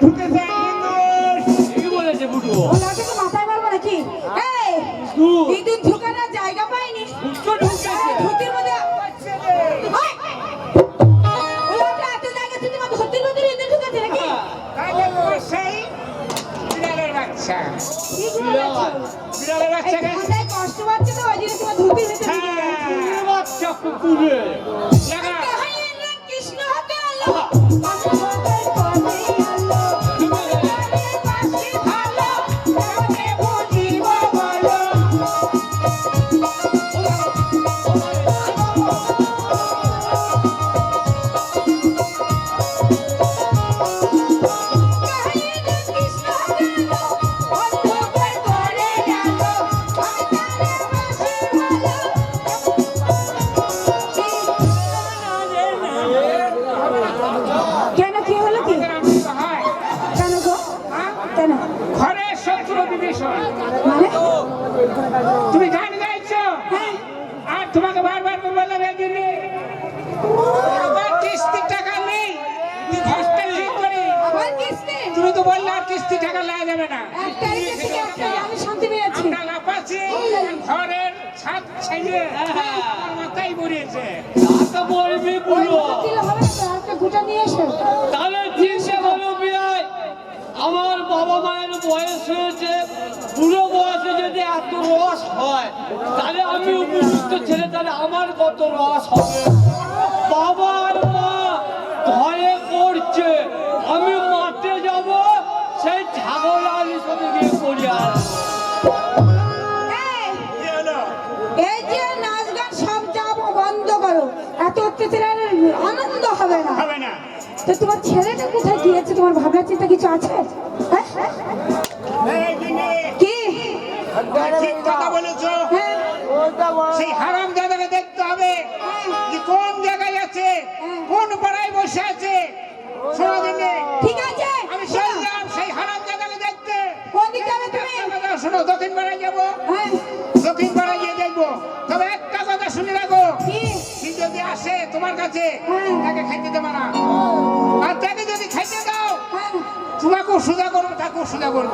ঢুকেছে ইঁদুর কি বলেছে বুটু। ও লাঠিকে মাথায় মারবো নাকি? এই ইঁদুর। ঢোকানোর জায়গা পাইনি। বুটু ঢুকেছে ধুতির মধ্যে ওই! ও লাঠি এত জায়গা থেকে তোমার ধুতির মধ্যে ইঁদুর ঘরের ছাদ ছেড়ে আমার মাথায় মরিয়েছে তা বলবি একটা গোটা নিয়ে এসো। তাহলে চিন্তা করো বিয়াই? আমার বাবা মায়ের বয়স হয়েছে বুড়ো বয়সে যদি এত রস হয় তাহলে আমি উপযুক্ত ছেলে তাহলে আমার কত রস হবে? বাবা আর মা ঘরে করছে আমি মাঠে যাব সেই ছাগল আলির সাথে গিয়ে করি আসব এত অত্যাচার আনন্দ হবে না। হবে না। তো তোমার ছেলেটা কোথায় গিয়েছে? তোমার ভাবনা চিন্তা কিছু আছে? হ্যাঁ? কি? ঠিক কথা বলেছ। হ্যাঁ। সেই হারাম দাদাকে দেখতে হবে যে কোন জায়গায় আছে কোন পাড়ায় বসে আছে। শোনো ঠিক আছে। আমি চললাম সেই হারাম দাদাকে দেখতে। কোন দিকে যাবে তুমি? শোনো দক্ষিণ পাড়ায় যাব। হ্যাঁ। দক্ষিণ পাড়ায় গিয়ে দেখব। তবে একটা কথা শুনে রাখো। কি? আসে তোমার কাছে। তাকে খাইতে দেবে না আর তাকে যদি খাইতে দাও তোমাকে সুদা করব, তাকেও সোজা করব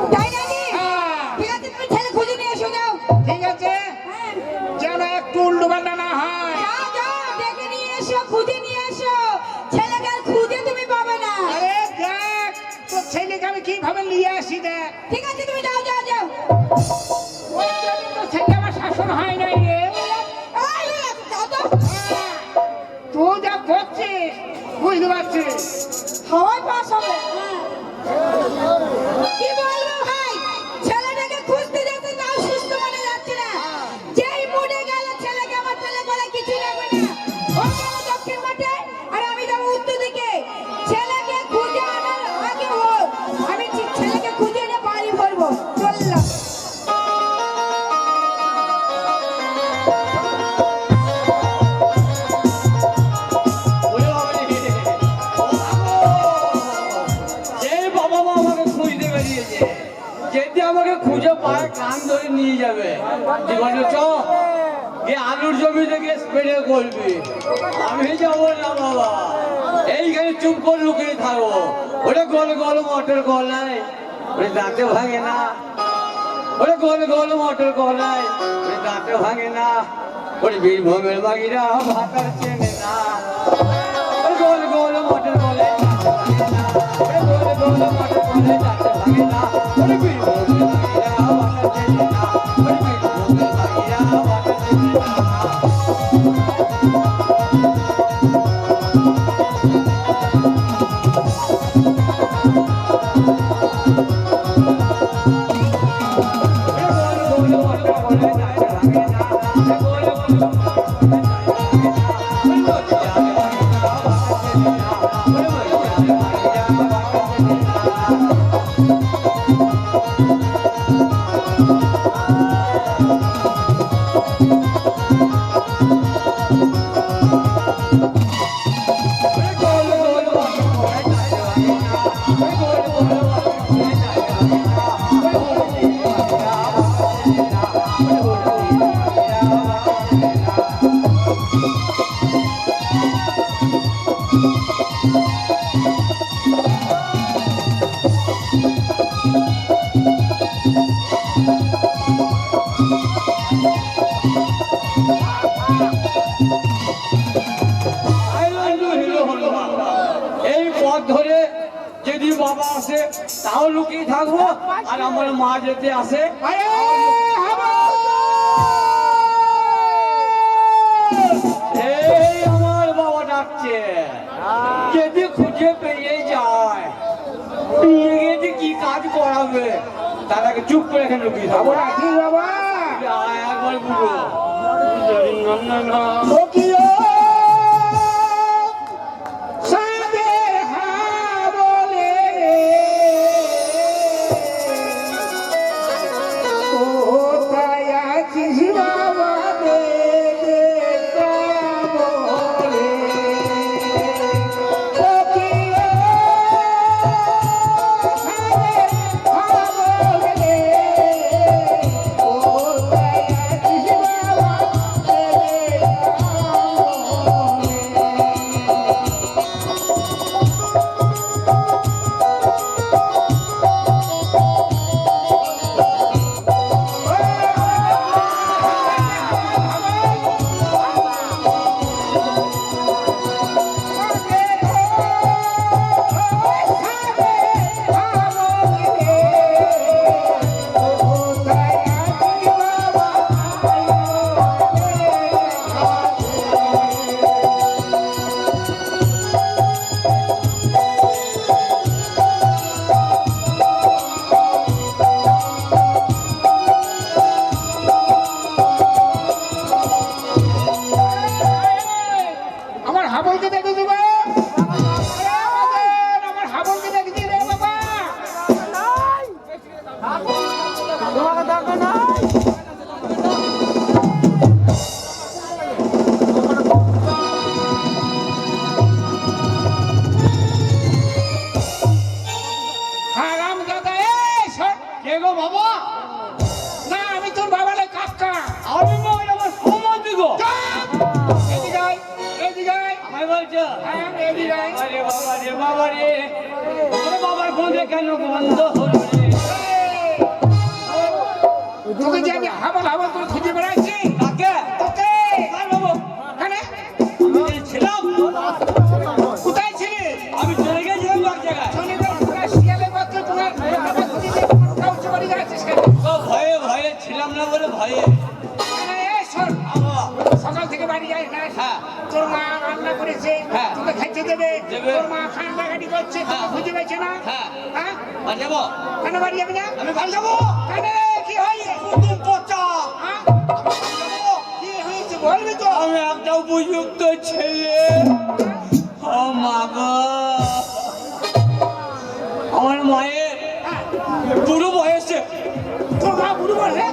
নিয়ে যাবে। জীবনে আলুর জমি থেকে স্প্রে করবি। আমি যাব না বাবা। এইখানে চুপ করে লুকিয়ে থাকব ওটা গোল গোল মটর গলায়। ওরে দাঁতে ভাঙে না। ওরে গোল গোল মটর গলায়। ওরে দাঁতে ভাঙে না। ওরে বীরভূমের বাগিরা ভাতার চেনে না। ওরে গোল গোল না। গোল গোল না। আর আমার মা যেতে আসে। এই আমার বাবা ডাকছে। যদি খুঁজে পেয়ে যায় নিয়ে যে কি কাজ করাবে তারাকে চুপ করে এখানে বাবু রাখিস বাবা। আয় একবার বুড়ো। কে গো বাবা? না আমি তোর বাবালে কাকা। আমি মনে আমার সম্মান গো। এদিকে আয়, এদিকে আয়। আমায় বলছো? হ্যাঁ, এদিকে আয়। আরে বাবা রে বাবা রে। ওরে বাবার কেন বন্ধ হলো রে? তোকে যে আমি হাবল হাবল করে খুঁজে বেড়াচ্ছি সকাল থেকে বাড়ি যাই না। তোর মা রান্না করেছে। তোকে খাইতে দেবে দেবে। তোর মা কান্নাকাটি করছে তোকে। খুঁজে পেয়েছে না হ্যাঁ। আর যাব কেন বাড়ি যাবি না আমি বাড়ি যাব কেন কি হয়েছে পচা? কি হয়েছে বলবি তো আমি একটা উপযুক্ত ছেলে ও মা আমার মায়ের। বুড়ো বয়সে তোর মা বলে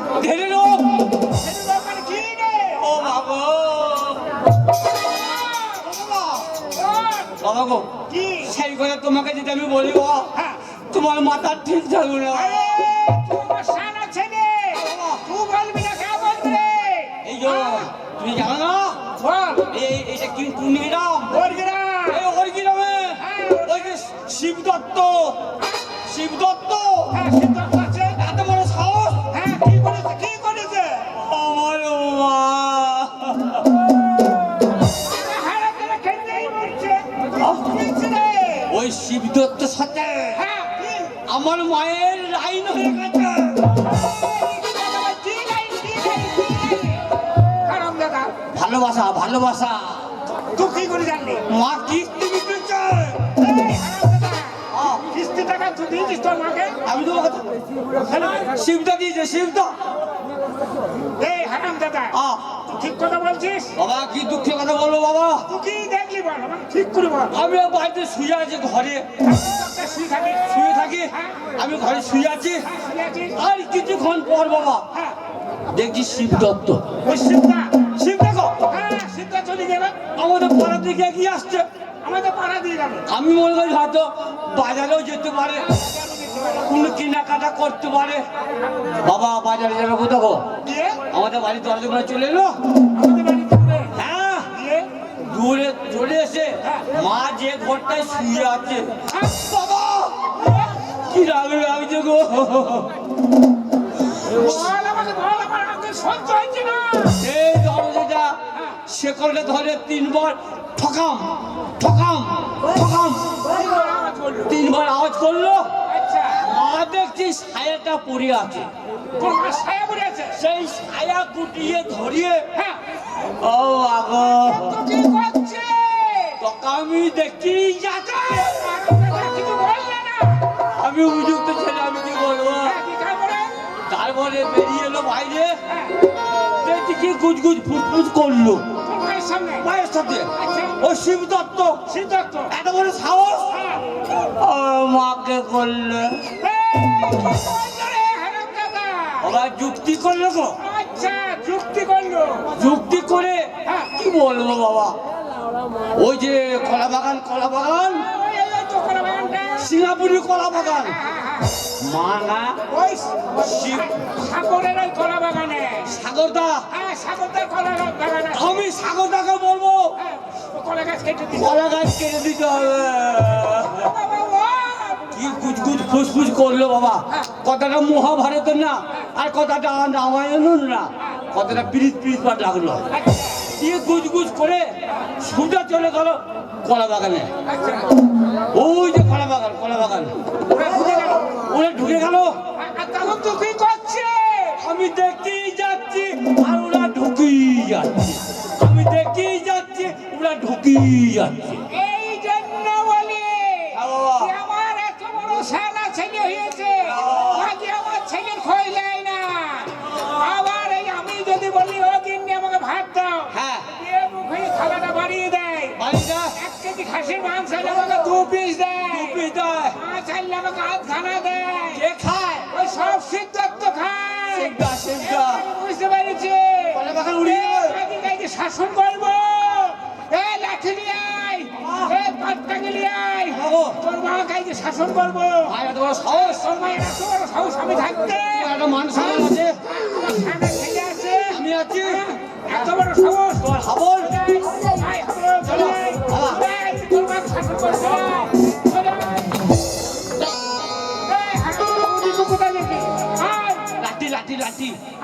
গো কি সেই কথা তোমাকে যদি আমি বলব হ্যাঁ। তোমার মাথা ঠিক থাকবে না। এই যে তুমি জানো না? বল। কি গ্রামে। শিব দত্ত শিব দত্ত ওই শিব দত্তের সাথে। হ্যাঁ আমার মায়ের লাইন হয়ে গেছে। ভালোবাসা ভালোবাসা। তুই কি করে জানলি? মা কিস্তি দিতেছে। কিস্তি টাকা তুই দিয়েছিস তোর মাকে? আমি তো শিবদা দিয়েছে শিবদা দাদা। ঠিক কথা বলছিস? বাবা কি দুঃখের কথা বলব বাবা? তুই কি দেখলি বল? আমার ঠিক করে বল। আমি বাড়িতে শুয়ে আছি ঘরে। একটা শুয়ে থাকি। শুয়ে আমি ঘরে শুয়ে আছি। হ্যাঁ, আর কিছুক্ষণ পর বাবা হ্যাঁ, দেখছি শিব দত্ত। ওই সিদ্ধা শিব দেখো? হ্যাঁ সিদ্ধা চলে যাবে। আমাদের পাড়ার দিকে এগিয়ে আসছে। আমি মনে করি হয়তো বাজারেও যেতে পারে কোনো কেনাকাটা করতে পারে। বাবা বাজারে যাবে কোথাও আমাদের বাড়ির দরজা করে চলে এলো? হ্যাঁ দূরে চলে এসে মা যে ঘরটায় শুয়ে আছে। হ্যাঁ, বাবা কি রাগ লাগছে গো? দরজাটা শেকলটা ধরে তিনবার ঠকাম ঠকাম ঠকাম। তিনবার আওয়াজ করল মা দেখছি ছায়াটা পড়ে আছে। সেই ছায়া গুটিয়ে ধরিয়ে হ্যাঁ। ও আগো। আমি দেখি আমি উপযুক্ত ছেলে আমি কি বলব? হ্যাঁ, তারপরে বেরিয়ে এলো বাইরে। হ্যাঁ। দেখছি কি গুজগুজ ফুসফুস করল। মায়ের সাথে আচ্ছা। ও শিব দত্ত। সিদ্ধার্থ এত বড় সাহস। হ্যাঁ। ও মাকে করলে। এই, কি করল রে হারামজাদা? আবার যুক্তি করল গো। আচ্ছা যুক্তি করল। যুক্তি করে হ্যাঁ। কি বলব বাবা? ওই যে কলা বাগান কলা বাগান। সিঙ্গাপুরি কলা বাগান হ্যাঁ, হ্যাঁ, হ্যাঁ। ওই সাগরের কলা বাগানে। সাগরদা? হ্যাঁ সাগরদার কলা বাগানে। আমি সাগরদাকে বলব। হ্যাঁ, কলা গাছ কেটে কলা গাছ কেটে দিতে হবে। বাবা, কি গুজগুজ ফুসফুস করল বাবা। কথাটা মহাভারতের না আর কথাটা রামায়ণের না। কথাটা পিরিত পিরিত পাট লাগল। দিয়ে গুজগুজ করে সুটা চলে গেল কলা বাগানে। আচ্ছা। ওই যে কলা বাগান কলা বাগান। ওরা ঢুকে গেল। কি করছে? আমি দেখেই যাচ্ছি আর ওরা ঢুকেই যাচ্ছে। আমি দেখেই যাচ্ছি ওরা ঢুকেই যাচ্ছে। এই জন্য বলি হ্যাঁ আমার এত বড় ছেলে হয়েছে হ্যাঁ। আগে আমার ছেলের দেয় না। আবার এই আমি যদি বলি ও আমাকে ভাত দাও। হ্যাঁ। মুখে বাড়িয়ে দেয়। এক কেজি খাসির মাংস হলে আমাকে দু পিস দেয়। দেয়। মাছ আনলে আমাকে আধ খানা দেয়। সব সিদ্ধার্থ খায়। বুঝতে পেরেছি। শাসন করব? এ লাঠি নিয়ে আয়। এ পাটকাকে নিয়ে আয়। বাবু। তোর মা কাজে শাসন করব? সাহস। তোর মায়ের এত বড় সাহস আমি থাকতে। একটা মান সম্মান আছে। আমার সামনে ছেলে আছে। আমি আছি। এত বড় সাহস। হাবল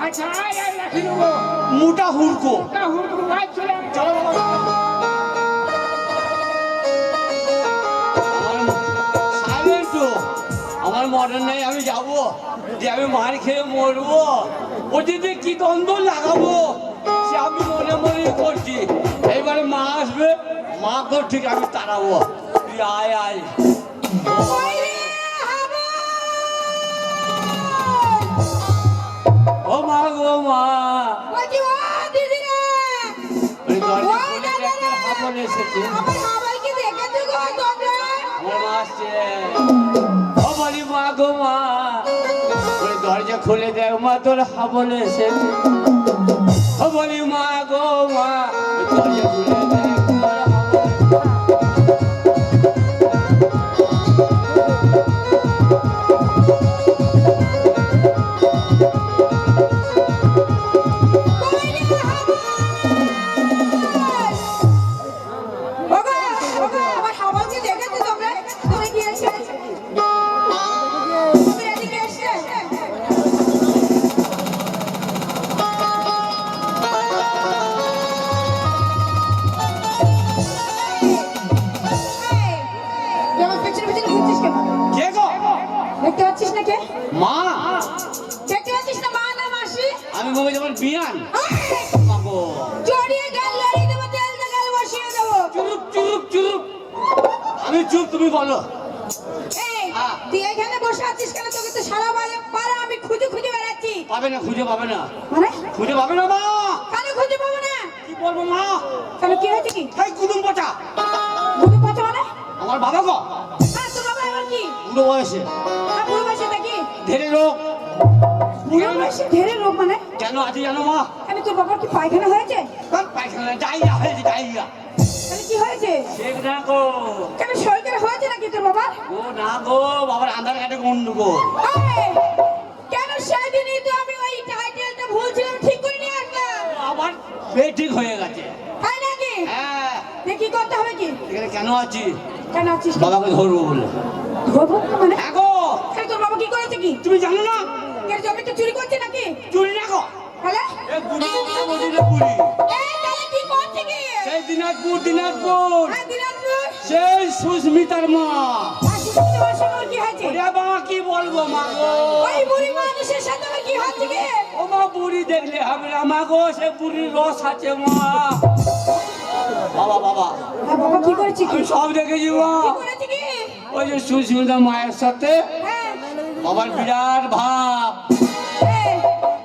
আচ্ছা আয় আয় লাঠি নেব মোটা হুড়কো। না হুড় আয় চলে চলো আমার মডার্ন নাই আমি যাব। যে আমি মার খেয়ে মরবো। ও যদি কি দ্বন্দ্ব লাগাবো? সে আমি মনে মনে করছি। এইবারে মা আসবে মা কর ঠিক আমি তাড়াবো। তুই আয় আয়। আসছে। মা গো দরজা খুলে দেয় মা, তোর হাবল এসেছে। ও বলি, মা গো মা দরজা খুলে দেয় মা হাবল পাবে না খুঁজে পাবে না। মানে? খুঁজে পাবে না মা। কেন খুঁজে পাবো না? কি বলব মা? কেন কি হয়েছে কি? এই কুদুম পচা। বুঝতে পারছ মানে? আমার বাবা গো। হ্যাঁ তোর বাবা এবার কি? বুড়ো বয়সে। হ্যাঁ বুড়ো বয়সে নাকি ধেরে রোগ। বুড়ো বয়সে ঢেরে রোগ মানে? কেন আছে জানো মা? কেন তোর বাবার কি পায়খানা হয়েছে? কার পায়খানা? ডাইয়া হয়েছে ডাইয়া তাহলে কি হয়েছে? ঠিক না গো কেন শরীরে হয়েছে নাকি তোর বাবা ও না গো বাবার আধার কার্ডে গন্ডগোল। এই, কেন সেদিনই তো আমি ওই টাইটেলটা ভুলছিলাম ঠিক করে নিয়ে আসলাম। আবার পেট ঠিক হয়ে গেছে। তাই নাকি? হ্যাঁ। দেখি করতে হবে কি? এখানে কেন আছি? কেন আছিস বাবাকে ধরবো বলে। ধরবো মানে? হ্যাঁ গো তাহলে তোর বাবা কি করেছে কি? তুমি জানো না? এর জমিটা চুরি করছে নাকি? চুরি না গো। তাহলে? এ বুড়ি বুড়ি বুড়ি এই তাহলে কি করছে কি? সেই দিনাজপুর দিনাজপুর। হ্যাঁ দিনাজপুর। সেই সুস্মিতার মা। আর বলব মা গো? ওই বুড়ি মানুষের সাথে কি হচ্ছে কি ও মা বুড়ি দেখলে হবে না মা গো সে বুড়ির রস আছে মা। বাবা বাবা। বাবা কি করেছি কি? সব দেখেছি মা। কি করেছি কি? ওই যে সুস্মিতা মায়ের সাথে হ্যাঁ। বাবার বিরাট ভাব।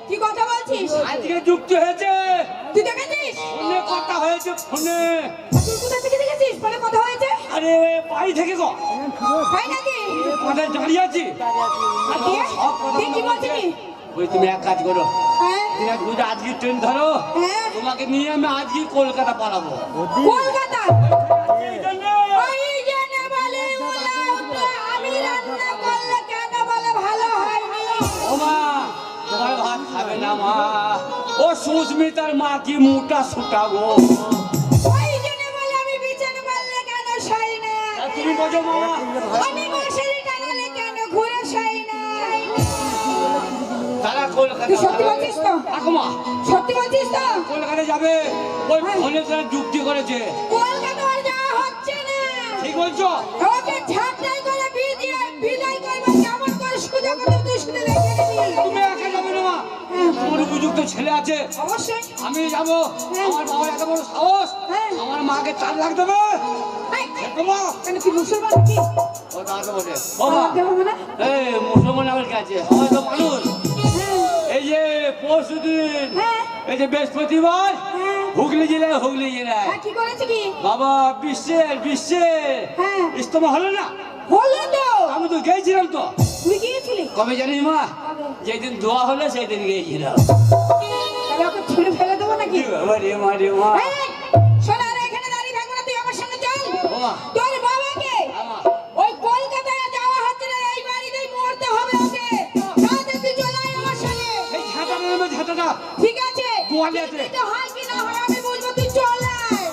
কি কথা বলছিস? আজকে যুক্তি হয়েছে। তুই দেখেছিস? ফোনে কথা হয়েছে ফোনে। তুই কোথা থেকে দেখেছিস? পরে কথা হয়েছে? আরে বাড়ি থেকে গো। তাই নাকি? মাথায় দাঁড়িয়ে আছি? ওই তুমি এক কাজ করো। হ্যাঁ। দিনাজপুরে আজকে ট্রেন ধরো। হ্যাঁ। তোমাকে নিয়ে আমি আজকে কলকাতা পাঠাবো কলকাতা? ও সুস্মিতার মা কি মোটা সুটা গো। তুমি বোঝো মামা। আমি মশারি টানালে কেন ঘুরে শাই না? তারা কলকাতা সত্যি বলছিস তো? রাখো সত্যি বলছিস তো? কলকাতা যাবে। ওই ফোনে তারা যুক্তি করেছে। কলকাতা আর যাওয়া হচ্ছে না। ঠিক বলছো? ওকে ঝাপটাই করে বিদায় বিদায় করবে কেমন করে সুযোগ করে তুই শুনে দেখে তুমি একা যাবে না মা। তোমার উপযুক্ত ছেলে আছে। অবশ্যই। আমি যাব। আমার বাবার এত বড় সাহস। হ্যাঁ। আমার মাকে চার লাখ দেবে এই, দেখো মা কেন তুই মুসলমান কি ও দাদা বলে বাবা এই মুসলমান আমার কাছে হয় তো মানুষ। হ্যাঁ। এই যে পরশু। এই যে বৃহস্পতিবার। হুগলি জেলায় হুগলি জেলায়। কি করেছে কি? বাবা বিশ্বের বিশ্বের। ইস্তমা হলো না? হলো তো। আমি তো গেছিলাম তো। তুই গিয়েছিলি? কবে জানিস মা যেদিন দোয়া হলো সেই দিন গিয়েছিলাম। তাহলে ওকে ছুঁড়ে ফেলে দেবো নাকি? বাবা রে মা রে মা? তোর বাবাকে? ওই কলকাতায় যাওয়া হচ্ছে না এই বাড়িতেই মরতে হবে ওকে। তাহলে তুই চলে আয় আমার সঙ্গে। এই ঝাঁটাটা নেবে ঝাঁটাটা ঠিক আছে গোয়ালে আছে। তো হয় কি না হয় আমি বলব তুই চল আয়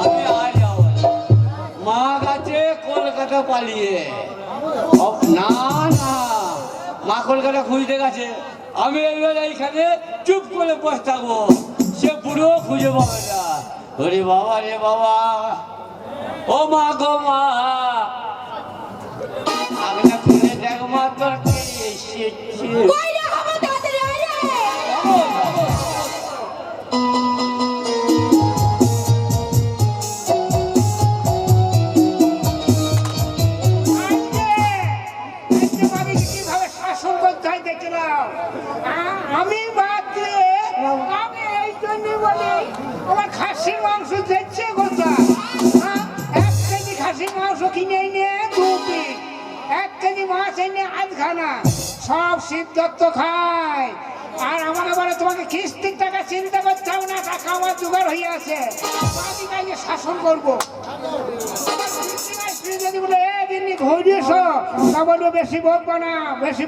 আমি আর যাব না। মা গেছে কলকাতা পালিয়ে। না না। মা কলকাতা খুঁজতে গেছে। আমি এবার এইখানে চুপ করে বসে থাকব। সে পুরো খুঁজে পাবে না। বাবা রে বাবা। ও মা গো মা। আগনা খুলে দেখ মা তোর এসেছে।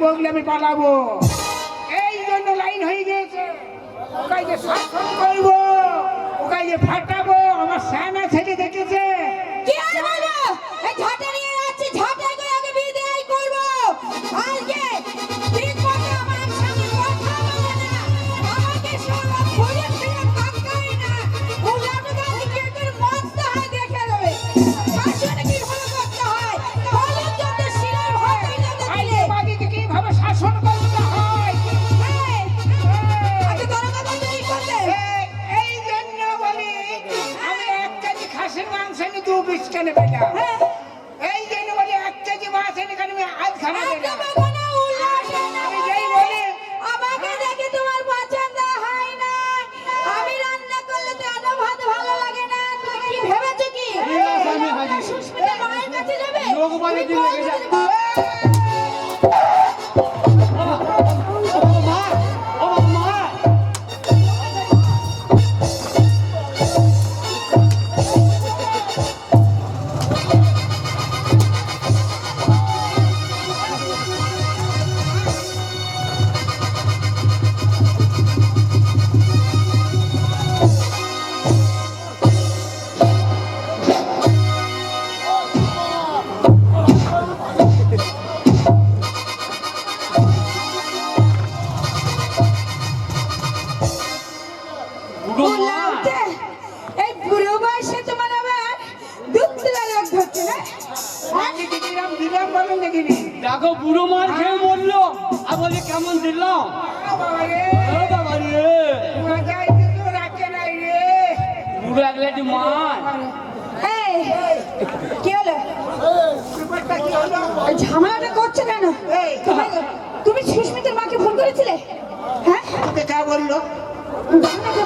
বকলে আমি পালাবো। এই জন্য লাইন হয়ে গিয়েছে। ওকে যে শাসন করব, ওকে যে ফাটাবো, আমার স্যানা ছেলে কেনে হ্যাঁ এই জন্য বলি এক কেজি মাছ এনে কেন আমি একদম পেলাম কোনো উল্লাটো কিরাম দিলাম বলেন দেখিনি। দেখো বুড়ো মার খেয়ে মরলো। আর বলে কেমন দিলাম বাবা রে। ও বাবা রে। মাথায় কিছু রাখে নাই রে। বুড়ো এক লাঠি মার। কি হলো? ব্যাপারটা কি হলো? এই ঝামেলাটা করছ কেন? তুমি তুমি সুস্মিতার মাকে ফোন করেছিলে? হ্যাঁ? তোকে কে বলল?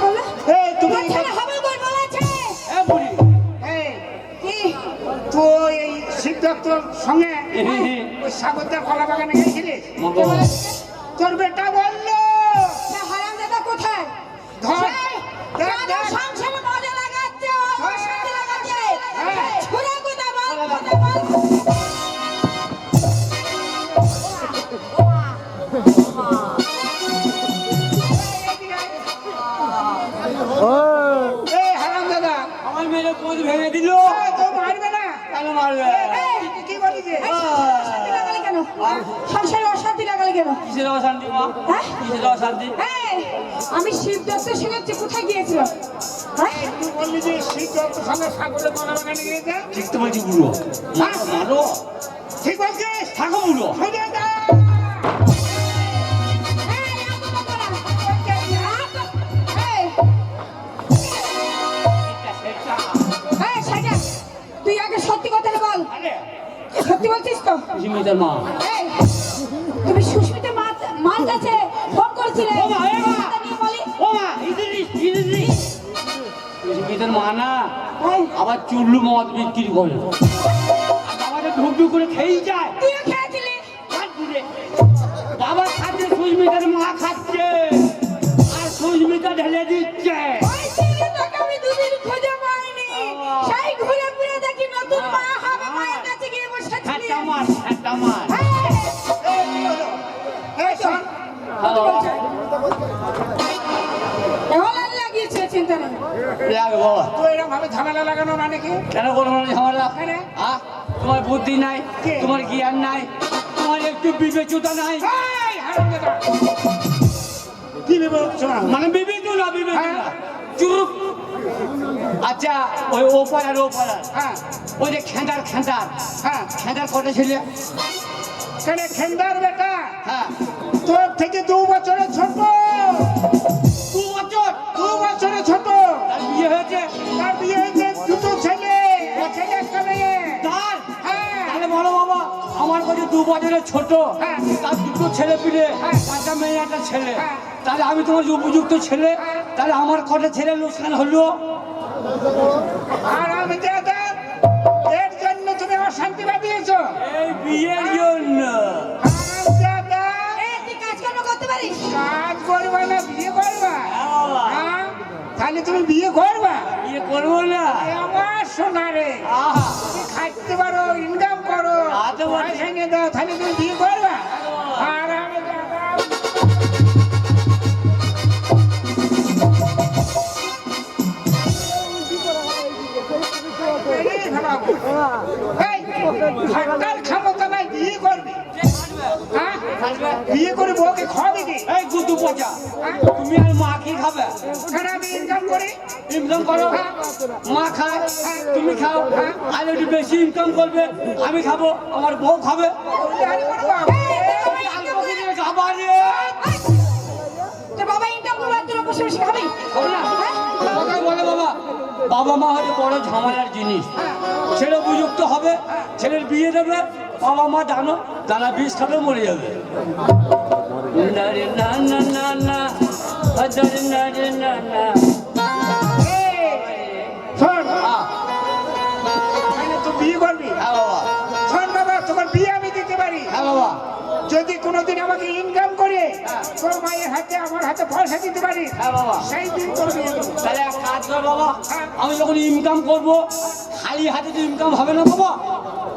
বলল তুমি সিদ্ধার্থর সঙ্গে ওই সাগরদার কলা বাগানে গেছিলিস মগো তোর বেটা বলল। সে হারামজাদা কোথায়? ধর। সে দেখ, কেন দেখ। সংসারে মজা লাগাচ্ছে অশান্তি লাগাচ্ছে। হ্যাঁ। কোথা বল কোথা বল। দাদা। আমার মেয়ে কোচ ভেঙে দিল। তো মারবে না। কেন মারবে এই, তুই কি বলিস এই অশান্তি লাগালে কেন সংসারে অশান্তি লাগালে কেন? কিসের অশান্তি মা? হ্যাঁ? কিসের অশান্তি? আমি শিব দত্ত শুনেছি কোথায় গিয়েছিল হ্যাঁ? সঙ্গে ঠিক তো বলছি বুড়ো। মারো। ঠিক বলছিস থাকো বুড়ো। তুই আগে সত্যি কথাটা বল। সত্যি বলছিস তো? মা। সুস্মিতা মার কাছে ফোন করেছিলে ও মা, এ মা। কথা নিয়ে বলি ও মা ইদিরিস ইদিরিস সুস্মিতার মা না আবার চুল্লু মদ বিক্রি করে। আর বাবাটা ঢুক ঢুক করে খেয়েই যায়। বাবা খাচ্ছে সুস্মিতার মা খাচ্ছে। আর সুস্মিতা ঢেলে দিচ্ছে। সেই ঘুরে ফিরে দেখি নতুন মা চিন্তা নেই? তুই এরকম ভাবে ঝামেলা লাগানো মানে কি কেন করব ঝামেলা? হ্যাঁ তোমার বুদ্ধি নাই তোমার জ্ঞান নাই তোমার একটু বিবেচনা নাই। কি বিবেচনা? মানে বিবেচনা বিবেচনা। হ্যাঁ। চুপ আচ্ছা ওই ওপার আর ওপার। হ্যাঁ, ওই যে খেঁদার খেঁদার। হ্যাঁ। খেঁদার কটা ছেলে? কেন খেন্দার বেটা? হ্যাঁ। তোর থেকে দু বছরের ছোট। দু বছর দু বছরের ছোট। তার বিয়ে হয়েছে। তার বিয়ে হয়েছে দুটো ছেলে। ছেলে একটা মেয়ে। তার? হ্যাঁ। তাহলে বলো বাবা আমার কাছে দু বছরের ছোট। হ্যাঁ। তার দুটো ছেলে পিলে হ্যাঁ। একটা মেয়ে একটা ছেলে। হ্যাঁ। তাহলে আমি তোমার উপযুক্ত ছেলে। তাহলে আমার কটা ছেলে লোকসান হলো? আর আমি এর জন্য তুমি অশান্তি বাঁধিয়েছো। এই বিয়ের জন্য। কাজ করবা না বিয়ে করবা? হ্যাঁ হ্যাঁ? তাহলে তুমি বিয়ে করবা? বিয়ে করব না। আমার সোনা রে। বিয়ে করে বউকে খাওয়াবি কি? এই গুদু পচা হ্যাঁ? তুমি আর মা কি খাবে? ওখানে আমি ইনকাম করি। ইনকাম করো। মা খায় তুমি খাও। আর একটু বেশি ইনকাম করবে আমি খাব আমার বউ খাবে। বাবা। ইনকাম করবে তোরা বসে বসে খাবি? না? বলে বাবা। বাবা মা হচ্ছে বড় ঝামেলার জিনিস। ছেলে উপযুক্ত হবে ছেলের বিয়ে দেবে বাবা মা জানো দানা বিষ খাবে মরে যাবে। না রে না না না না। হাজার না রে না না। হ্যাঁ হ্যাঁ যদি কোনোদিন আমাকে ইনকাম করে তোর মায়ের হাতে আমার হাতে পয়সা দিতে পারি হ্যাঁ সেই দিন তোর তাহলে কাজ কর বাবা। আমি যখন ইনকাম করব খালি হাতে তো ইনকাম হবে না বাবা।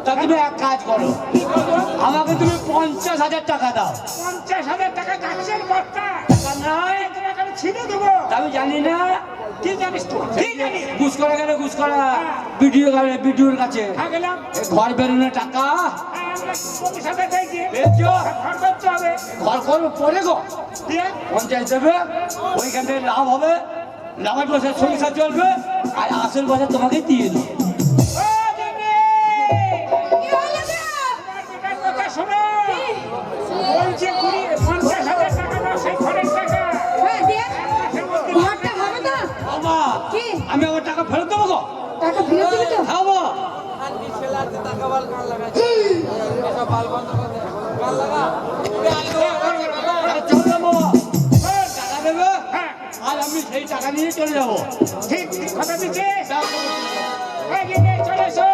তা তুমি এক কাজ করো। আমাকে তুমি পঞ্চাশ হাজার টাকা দাও। পঞ্চাশ হাজার টাকা গাছের বস্তা। টাকা তোমাকে আমি ছিঁড়ে দেবো। আমি জানি না। কি জানিস তুই? কি জানিস? ঘুষ করা গেলে ঘুষ করা? ভিডিও গেলে ভিডিওর কাছে। হ্যাঁ গেলাম। ঘর বেরোনো টাকা। হ্যাঁ? ঘর করব পরে গো। পঞ্চাশ দেবে। ওইখান থেকে লাভ হবে। লাভের বছর সংসার চলবে। আর আসল বছর তোমাকে দিয়ে দেবো। টাকা ফেরত দেবো গো? টাকা ফেরত দিবি তো? হ্যাঁ বাবা আরে চল না বাবা টাকা দেবে? হ্যাঁ। আর আমি সেই টাকা নিয়ে চলে যাব। ঠিক ঠিক কথা দিচ্ছে চলে এসো।